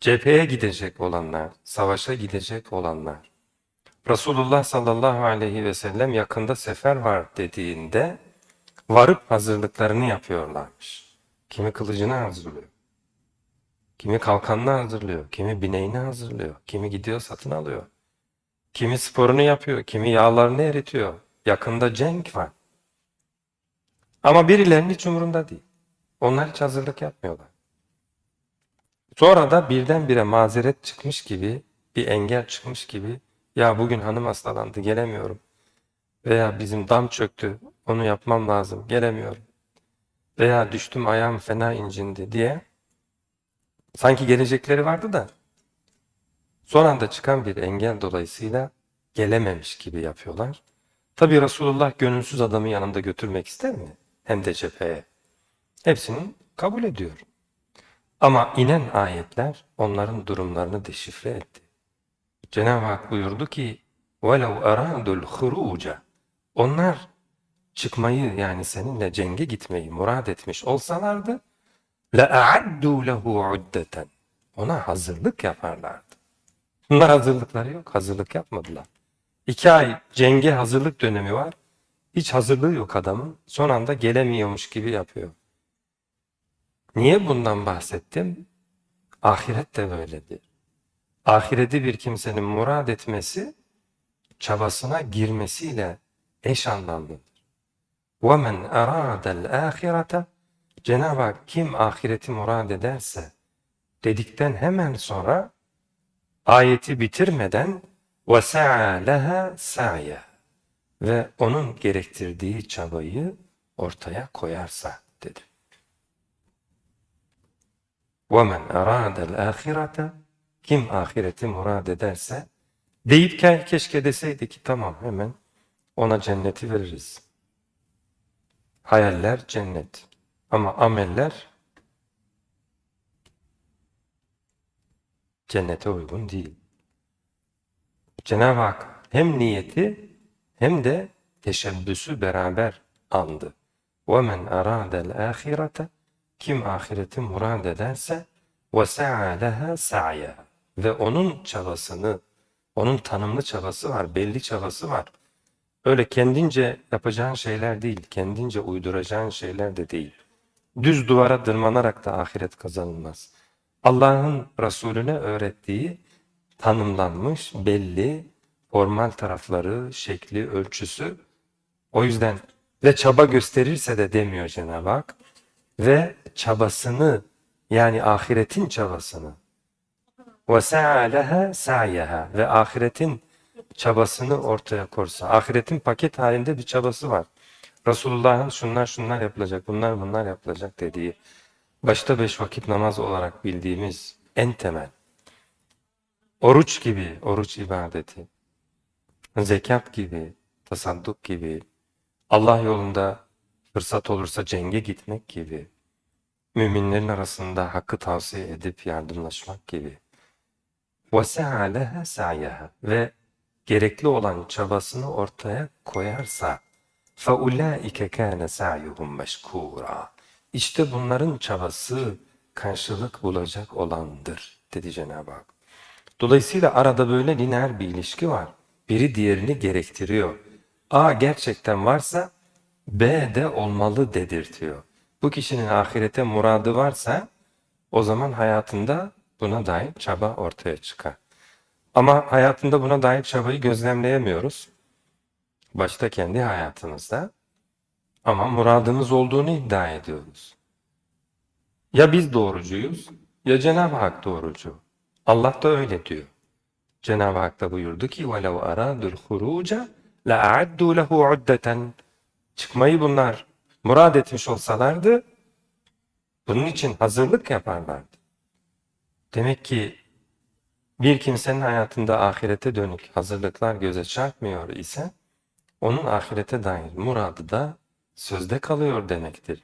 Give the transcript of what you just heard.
cepheye gidecek olanlar, savaşa gidecek olanlar, Resulullah sallallahu aleyhi ve sellem yakında sefer var dediğinde varıp hazırlıklarını yapıyorlarmış. Kimi kılıcını hazırlıyor, kimi kalkanını hazırlıyor, kimi bineğini hazırlıyor, kimi gidiyor satın alıyor, kimi sporunu yapıyor, kimi yağlarını eritiyor. Yakında cenk var. Ama birilerinin hiç umurunda değil. Onlar hiç hazırlık yapmıyorlar. Sonra da birdenbire mazeret çıkmış gibi, bir engel çıkmış gibi, ya bugün hanım hastalandı gelemiyorum. Veya bizim dam çöktü, onu yapmam lazım, gelemiyorum. Veya düştüm ayağım fena incindi diye. Sanki gelecekleri vardı da, son anda çıkan bir engel dolayısıyla gelememiş gibi yapıyorlar. Tabi Resulullah gönülsüz adamı yanında götürmek ister mi? Hem de cepheye. Hepsini kabul ediyor. Ama inen ayetler onların durumlarını deşifre etti. Cenab-ı Hak buyurdu ki وَلَوْ أَرَادُوا الْخُرُوجَ Onlar çıkmayı yani seninle cenge gitmeyi murad etmiş olsalardı لَاَعَدُّوا لَهُ عُدَّةً Ona hazırlık yaparlardı. Bunlar hazırlıkları yok. Hazırlık yapmadılar. İki ay cenge hazırlık dönemi var. Hiç hazırlığı yok adamın. Son anda gelemiyormuş gibi yapıyor. Niye bundan bahsettim? Ahiret de böyledir. Ahireti bir kimsenin murad etmesi, çabasına girmesiyle eş anlamlıdır. وَمَنْ اَرَادَ الْآخِرَةَ Cenab-ı Hak kim ahireti murad ederse dedikten hemen sonra ayeti bitirmeden وَسَعَى لَهَا سَعْيَ ve onun gerektirdiği çabayı ortaya koyarsa dedi. وَمَنْ اَرَادَ الْآخِرَةَ Kim ahireti murad ederse deyip ke- keşke deseydi ki tamam hemen ona cenneti veririz. Hayaller cennet ama ameller cennete uygun değil. Cenab-ı Hak hem niyeti hem de teşebbüsü beraber andı. وَمَنْ اَرَادَ الْآخِرَةَ Kim ahireti murad ederse وَسَعَى لَهَا سَعْيَهَا Ve onun çabasını, onun tanımlı çabası var, belli çabası var. Öyle kendince yapacağın şeyler değil, kendince uyduracağın şeyler de değil. Düz duvara tırmanarak da ahiret kazanılmaz. Allah'ın Resulüne öğrettiği tanımlanmış, belli, formal tarafları, şekli, ölçüsü. O yüzden ve çaba gösterirse de demiyor Cenab-ı Hak. Ve çabasını yani ahiretin çabasını ve sa'aleha sa'yeha ve ahiretin çabasını ortaya korsa. Ahiretin paket halinde bir çabası var. Resulullah'ın şunlar şunlar yapılacak, bunlar bunlar yapılacak dediği, başta beş vakit namaz olarak bildiğimiz en temel, oruç gibi, oruç ibadeti, zekat gibi, tasadduk gibi, Allah yolunda fırsat olursa cenge gitmek gibi, müminlerin arasında hakkı tavsiye edip yardımlaşmak gibi. وَسَعَى لَهَا سَعْيَهَا Ve gerekli olan çabasını ortaya koyarsa فَاُولَٰئِكَ كَانَ سَعْيُهُمْ مَشْكُورًا İşte bunların çabası karşılık bulacak olandır dedi Cenab-ı Hak. Dolayısıyla arada böyle lineer bir ilişki var. Biri diğerini gerektiriyor. A gerçekten varsa B de olmalı dedirtiyor. Bu kişinin ahirete muradı varsa o zaman hayatında buna dair çaba ortaya çıkar. Ama hayatında buna dair çabayı gözlemleyemiyoruz. Başta kendi hayatımızda. Ama muradımız olduğunu iddia ediyoruz. Ya biz doğrucuyuz ya Cenab-ı Hak doğrucu. Allah da öyle diyor. Cenab-ı Hak da buyurdu ki وَلَوْ أَرَادُوا الْخُرُوجَ لَاَعَدُّوا لَهُ عُدَّةً Çıkmayı bunlar murad etmiş olsalardı bunun için hazırlık yaparlardı. Demek ki bir kimsenin hayatında ahirete dönük hazırlıklar göze çarpmıyor ise onun ahirete dair muradı da sözde kalıyor demektir.